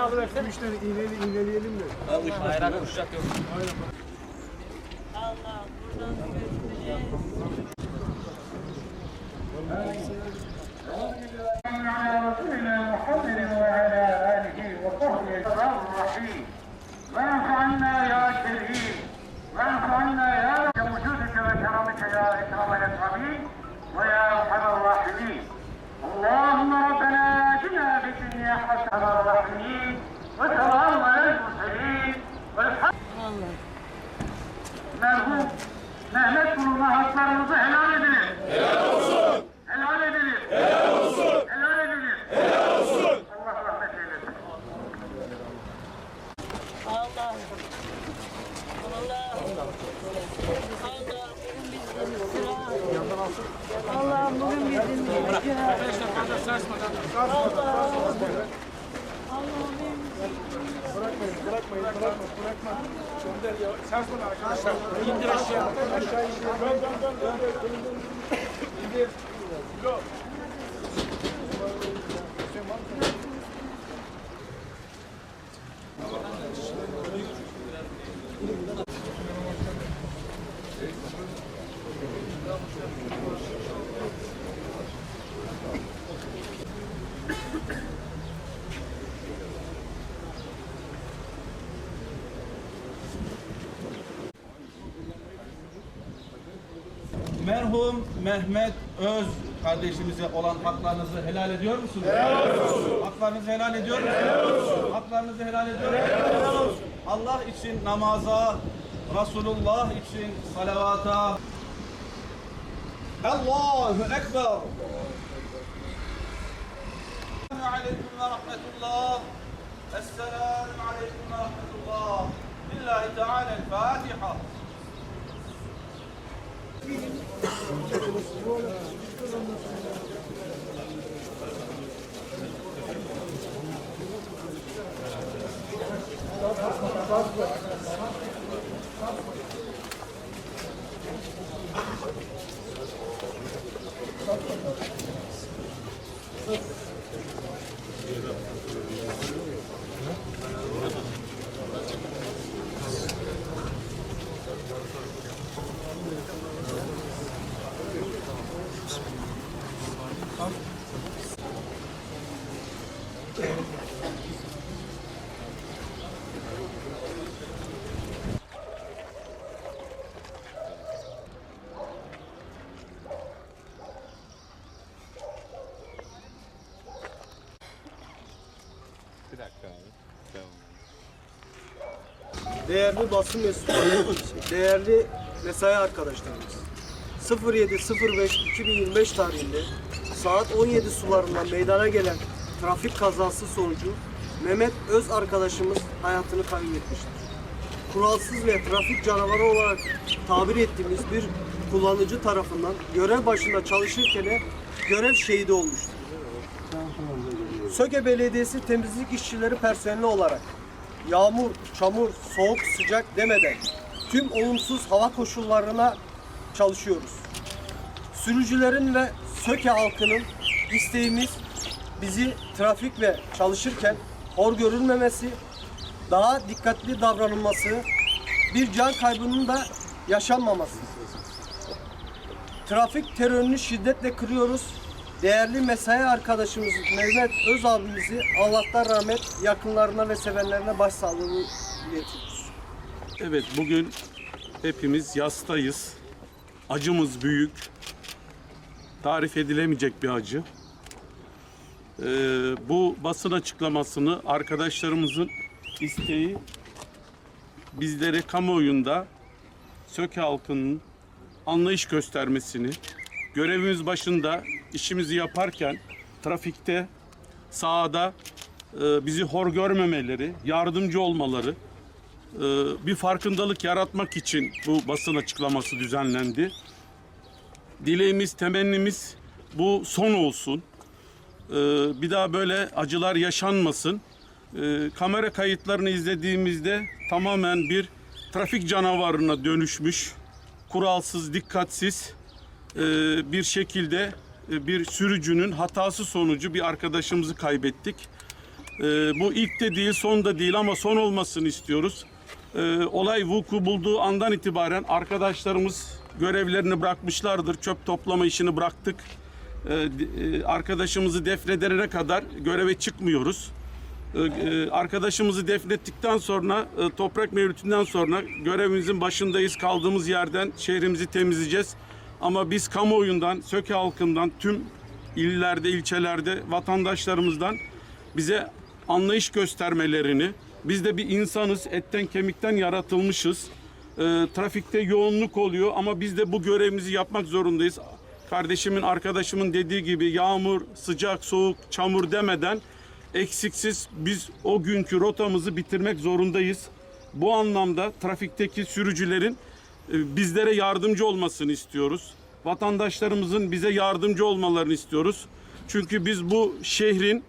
alıversene. Üç tane iğneli, iğneleyelim de. Ayran kuşak yok. Allah buradan götüreceğiz. على رسولنا محمد وعلى آله وصحبه السلام الرحيم واعف عنا يا كريم واعف عنا يا رب وجودك وكرمك يا إكرم الأكرمين ويا أرحم الراحمين اللهم ربنا آتنا في يا الراحلين وترام المرسلين. والحمد لله. ما هو؟ ما نكر ما أكبر Allah bugün bizim sıra. Fazla sarsmadan. Allah. Allah'ım. Bırakmayın, bırakmayın, bırakma, bırakma. Gönder ya, sarsmadan arkadaşlar. İndir aşağı, aşağı indir. Dön, dön, dön, dön. İndir. Kilo. Merhum Mehmet Öz kardeşimize olan haklarınızı helal ediyor musunuz? Helal olsun. Haklarınızı helal ediyor musunuz? Helal olsun. Haklarınızı helal ediyor musunuz? Helal olsun. Allah için namaza, Resulullah için salavata. الله أكبر. السلام عليكم ورحمة الله. السلام عليكم ورحمة الله. لله تعالى الفاتحة. Thank you. Ve Rahmetullah. Lillahi Teala'l-Fatiha. Değerli basın mensupları, değerli mesai arkadaşlarımız. 07.05.2025 tarihinde saat 17 sularında meydana gelen trafik kazası sonucu Mehmet Öz arkadaşımız hayatını kaybetmiştir. Kuralsız ve trafik canavarı olarak tabir ettiğimiz bir kullanıcı tarafından görev başında çalışırken görev şehidi olmuştur. Söke Belediyesi temizlik işçileri personeli olarak yağmur, çamur, soğuk, sıcak demeden tüm olumsuz hava koşullarına çalışıyoruz. Sürücülerin ve Söke halkının isteğimiz bizi trafik ve çalışırken hor görülmemesi, daha dikkatli davranılması, bir can kaybının da yaşanmaması. Trafik terörünü şiddetle kırıyoruz. Değerli mesai arkadaşımız Mehmet Öz abimizi Allah'tan rahmet yakınlarına ve sevenlerine başsağlığı iletiyoruz. Evet bugün hepimiz yastayız. Acımız büyük. Tarif edilemeyecek bir acı. Ee, bu basın açıklamasını arkadaşlarımızın isteği bizlere kamuoyunda Söke halkının anlayış göstermesini, görevimiz başında işimizi yaparken trafikte, sahada e, bizi hor görmemeleri, yardımcı olmaları, e, bir farkındalık yaratmak için bu basın açıklaması düzenlendi. Dileğimiz, temennimiz bu son olsun. E, bir daha böyle acılar yaşanmasın. E, kamera kayıtlarını izlediğimizde tamamen bir trafik canavarına dönüşmüş, kuralsız, dikkatsiz e, bir şekilde bir sürücünün hatası sonucu bir arkadaşımızı kaybettik. Ee, bu ilk de değil, son da değil ama son olmasını istiyoruz. Ee, olay vuku bulduğu andan itibaren arkadaşlarımız görevlerini bırakmışlardır. Çöp toplama işini bıraktık. E, arkadaşımızı defnedene kadar göreve çıkmıyoruz. E, arkadaşımızı defnettikten sonra e, toprak mevlütünden sonra görevimizin başındayız. Kaldığımız yerden şehrimizi temizleyeceğiz. Ama biz kamuoyundan, Söke halkından, tüm illerde, ilçelerde vatandaşlarımızdan bize anlayış göstermelerini, biz de bir insanız, etten kemikten yaratılmışız. Ee, trafikte yoğunluk oluyor ama biz de bu görevimizi yapmak zorundayız. Kardeşimin, arkadaşımın dediği gibi yağmur, sıcak, soğuk, çamur demeden eksiksiz biz o günkü rotamızı bitirmek zorundayız. Bu anlamda trafikteki sürücülerin e, bizlere yardımcı olmasını istiyoruz. Vatandaşlarımızın bize yardımcı olmalarını istiyoruz. Çünkü biz bu şehrin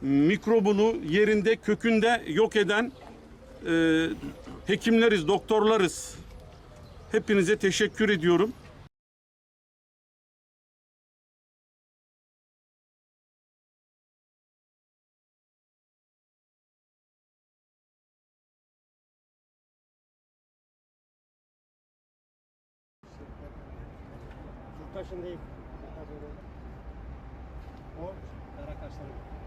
mikrobunu yerinde kökünde yok eden e, hekimleriz, doktorlarız. Hepinize teşekkür ediyorum. Taşın değil. O Kara Kaşları.